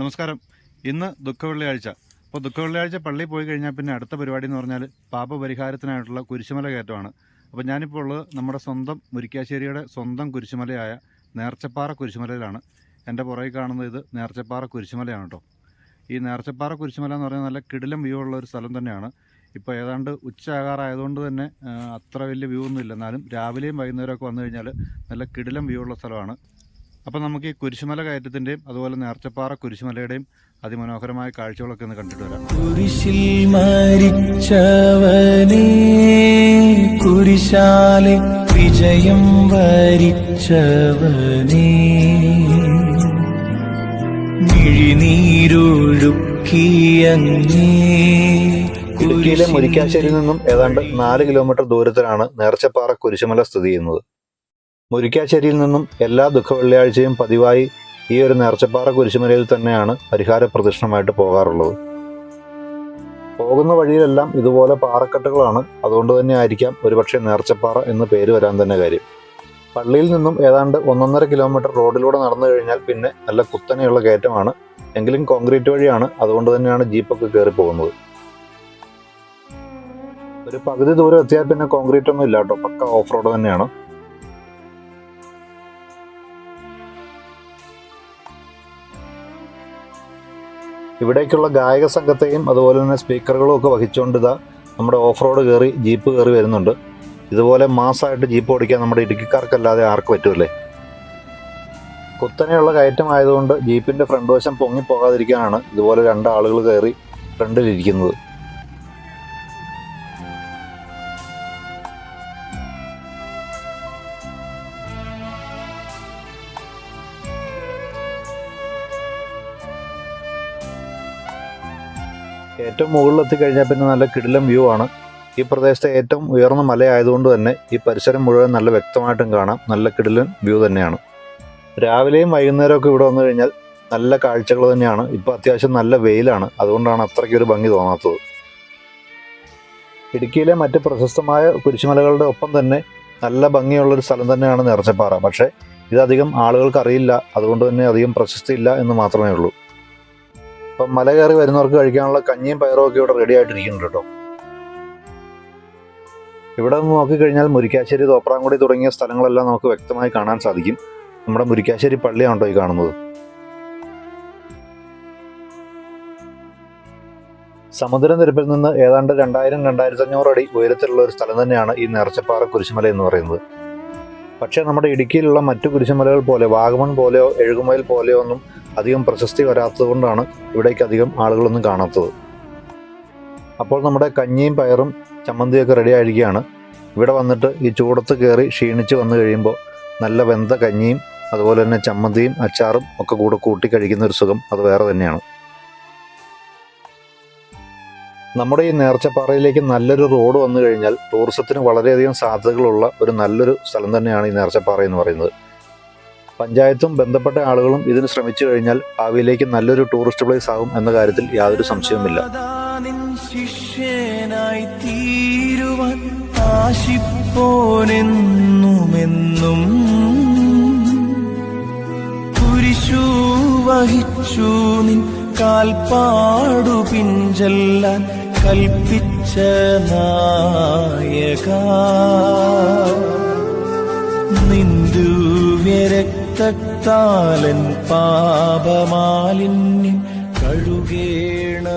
നമസ്കാരം. ഇന്ന് ദുഃഖവെള്ളിയാഴ്ച. അപ്പോൾ ദുഃഖവെള്ളിയാഴ്ച പള്ളി പോയി കഴിഞ്ഞാൽ പിന്നെ അടുത്ത പരിപാടി എന്ന് പറഞ്ഞാൽ പാപപരിഹാരത്തിനായിട്ടുള്ള കുരിശുമല കയറ്റമാണ്. അപ്പോൾ ഞാനിപ്പോൾ ഉള്ളത് നമ്മുടെ സ്വന്തം മുരിക്കാശ്ശേരിയുടെ സ്വന്തം കുരിശുമലയായ നേർച്ചപ്പാറ കുരിശുമലയിലാണ്. എന്റെ പുറകിൽ കാണുന്നത് ഇത് നേർച്ചപ്പാറ കുരിശുമലയാണ് കേട്ടോ. ഈ നേർച്ചപ്പാറ കുരിശുമല എന്ന് പറഞ്ഞാൽ നല്ല കിടിലം വ്യൂ ഉള്ള ഒരു സ്ഥലം തന്നെയാണ്. ഇപ്പോൾ ഏതാണ്ട് ഉച്ച ആകാറായതുകൊണ്ട് തന്നെ അത്ര വലിയ വ്യൂ ഒന്നും ഇല്ല എന്നാലും രാവിലെയും വൈകുന്നേരമൊക്കെ വന്നു കഴിഞ്ഞാൽ നല്ല കിടിലം വ്യൂ ഉള്ള സ്ഥലമാണ്. അപ്പോൾ നമുക്ക് ഈ കുരിശുമല കയറ്റത്തിന്റെയും അതുപോലെ നേർച്ചപ്പാറ കുരിശുമലയുടെയും അതിമനോഹരമായ കാഴ്ചകളൊക്കെ ഒന്ന് കണ്ടിട്ട് വരാം. കുരിശിൽ മരിച്ചവനേ കുരിശാലെ വിജയം വരിച്ചവനേ. ഇടുക്കിയിലെ മുരിക്കാശ്ശേരിയിൽ നിന്നും ഏതാണ്ട് നാല് കിലോമീറ്റർ ദൂരത്തിലാണ് നേർച്ചപ്പാറ കുരിശുമല സ്ഥിതി ചെയ്യുന്നത്. മുരിക്കാശ്ശേരിയിൽ നിന്നും എല്ലാ ദുഃഖ വെള്ളിയാഴ്ചയും പതിവായി ഈ ഒരു നേർച്ചപ്പാറ കുരിശുമലയിൽ തന്നെയാണ് പരിഹാര പ്രദക്ഷിണമായിട്ട് പോകാറുള്ളത്. പോകുന്ന വഴിയിലെല്ലാം ഇതുപോലെ പാറക്കെട്ടുകളാണ്. അതുകൊണ്ട് തന്നെ ആയിരിക്കാം ഒരുപക്ഷെ നേർച്ചപ്പാറ എന്ന് പേര് വരാൻ തന്നെ കാര്യം. പള്ളിയിൽ നിന്നും ഏതാണ്ട് ഒന്നൊന്നര കിലോമീറ്റർ റോഡിലൂടെ നടന്നു കഴിഞ്ഞാൽ പിന്നെ നല്ല കുത്തനെയുള്ള കയറ്റമാണ്. എങ്കിലും കോൺക്രീറ്റ് വഴിയാണ്. അതുകൊണ്ട് തന്നെയാണ് ജീപ്പൊക്കെ കയറി പോകുന്നത്. ഒരു പകുതി ദൂരം എത്തിയാൽ പിന്നെ കോൺക്രീറ്റ് ഒന്നും ഇല്ല കേട്ടോ. പക്ക ഓഫ് റോഡ് തന്നെയാണ്. ഇവിടേക്കുള്ള ഗായക സംഘത്തെയും അതുപോലെ തന്നെ സ്പീക്കറുകളും ഒക്കെ വഹിച്ചുകൊണ്ട് ഇതാ നമ്മുടെ ഓഫ് റോഡ് കയറി ജീപ്പ് കയറി വരുന്നുണ്ട്. ഇതുപോലെ മാസമായിട്ട് ജീപ്പ് ഓടിക്കാൻ നമ്മുടെ ഇടുക്കിക്കാർക്കല്ലാതെ ആർക്ക് പറ്റുമല്ലേ കുത്തനെയുള്ള കയറ്റം ആയതുകൊണ്ട് ജീപ്പിന്റെ ഫ്രണ്ട് വശം പൊങ്ങിപ്പോകാതിരിക്കാനാണ് ഇതുപോലെ രണ്ട് ആളുകൾ കയറി ഫ്രണ്ടിലിരിക്കുന്നത്. ഏറ്റവും മുകളിലെത്തി എത്തിക്കഴിഞ്ഞാൽ പിന്നെ നല്ല കിടിലം വ്യൂ ആണ്. ഈ പ്രദേശത്തെ ഏറ്റവും ഉയർന്ന മലയായതുകൊണ്ട് തന്നെ ഈ പരിസരം മുഴുവൻ നല്ല വ്യക്തമായിട്ടും കാണാം. നല്ല കിടിലൻ വ്യൂ തന്നെയാണ്. രാവിലെയും വൈകുന്നേരമൊക്കെ ഇവിടെ വന്നു കഴിഞ്ഞാൽ നല്ല കാഴ്ചകൾ തന്നെയാണ്. ഇപ്പോൾ അത്യാവശ്യം നല്ല വെയിലാണ്. അതുകൊണ്ടാണ് അത്രയ്ക്കൊരു ഭംഗി തോന്നാത്തത്. ഇടുക്കിയിലെ മറ്റ് പ്രശസ്തമായ കുരിശുമലകളുടെ ഒപ്പം തന്നെ നല്ല ഭംഗിയുള്ളൊരു സ്ഥലം തന്നെയാണ് നേർച്ചപ്പാറ. പക്ഷേ ഇതധികം ആളുകൾക്ക് അറിയില്ല. അതുകൊണ്ട് തന്നെ അധികം പ്രശസ്തിയില്ല എന്ന് മാത്രമേ ഉള്ളൂ. അപ്പം മല കയറി വരുന്നവർക്ക് കഴിക്കാനുള്ള കഞ്ഞിയും പയറും ഒക്കെ ഇവിടെ റെഡി ആയിട്ടിരിക്കുന്നുണ്ട് കേട്ടോ. ഇവിടെ നിന്ന് നോക്കിക്കഴിഞ്ഞാൽ മുരിക്കാശ്ശേരി തോപ്രാങ്കുടി തുടങ്ങിയ സ്ഥലങ്ങളെല്ലാം നമുക്ക് വ്യക്തമായി കാണാൻ സാധിക്കും. നമ്മുടെ മുരിക്കാശ്ശേരി പള്ളിയാണോ ഈ കാണുന്നത്? സമുദ്രനിരപ്പിൽ നിന്ന് ഏതാണ്ട് രണ്ടായിരം രണ്ടായിരത്തി അഞ്ഞൂറ് അടി ഉയരത്തിലുള്ള ഒരു സ്ഥലം തന്നെയാണ് ഈ നേർച്ചപ്പാറ കുരിശുമല എന്ന് പറയുന്നത്. പക്ഷേ നമ്മുടെ ഇടുക്കിയിലുള്ള മറ്റു കുരിശുമലകൾ പോലെ വാഗമൺ പോലെയോ എഴുകുമയിൽ പോലെയോ ഒന്നും അധികം പ്രശസ്തി വരാത്തതുകൊണ്ടാണ് ഇവിടേക്ക് അധികം ആളുകളൊന്നും കാണാത്തത്. അപ്പോൾ നമ്മുടെ കഞ്ഞിയും പയറും ചമ്മന്തിയൊക്കെ റെഡി ആയിരിക്കുകയാണ്. ഇവിടെ വന്നിട്ട് ഈ ചൂടത്ത് കയറി ക്ഷീണിച്ച് വന്നു കഴിയുമ്പോൾ നല്ല വെന്ത കഞ്ഞിയും അതുപോലെ തന്നെ ചമ്മന്തിയും അച്ചാറും ഒക്കെ കൂടെ കൂട്ടി കഴിക്കുന്ന ഒരു സുഖം അത് വേറെ തന്നെയാണ്. നമ്മുടെ ഈ നേർച്ചപ്പാറയിലേക്ക് നല്ലൊരു റോഡ് വന്നു കഴിഞ്ഞാൽ ടൂറിസത്തിന് വളരെയധികം സാധ്യതകളുള്ള ഒരു നല്ലൊരു സ്ഥലം തന്നെയാണ് ഈ നേർച്ചപ്പാറ എന്ന് പറയുന്നത്. പഞ്ചായത്തും ബന്ധപ്പെട്ട ആളുകളും ഇതിന് ശ്രമിച്ചു കഴിഞ്ഞാൽ ഭാവിയിലേക്ക് നല്ലൊരു ടൂറിസ്റ്റ് പ്ലേസ് ആകും എന്ന കാര്യത്തിൽ യാതൊരു സംശയവുമില്ല. ശിഷ്യനായി തീരുവാൻ വഹിച്ചു നിൻ കാൽപ്പാടു പിഞ്ചെല്ലാൻ കൽപ്പിച്ച നായക. നിന്ദുവ്യരക്തത്താലൻ പാപമാലിന്യം കഴുകേണമേലോ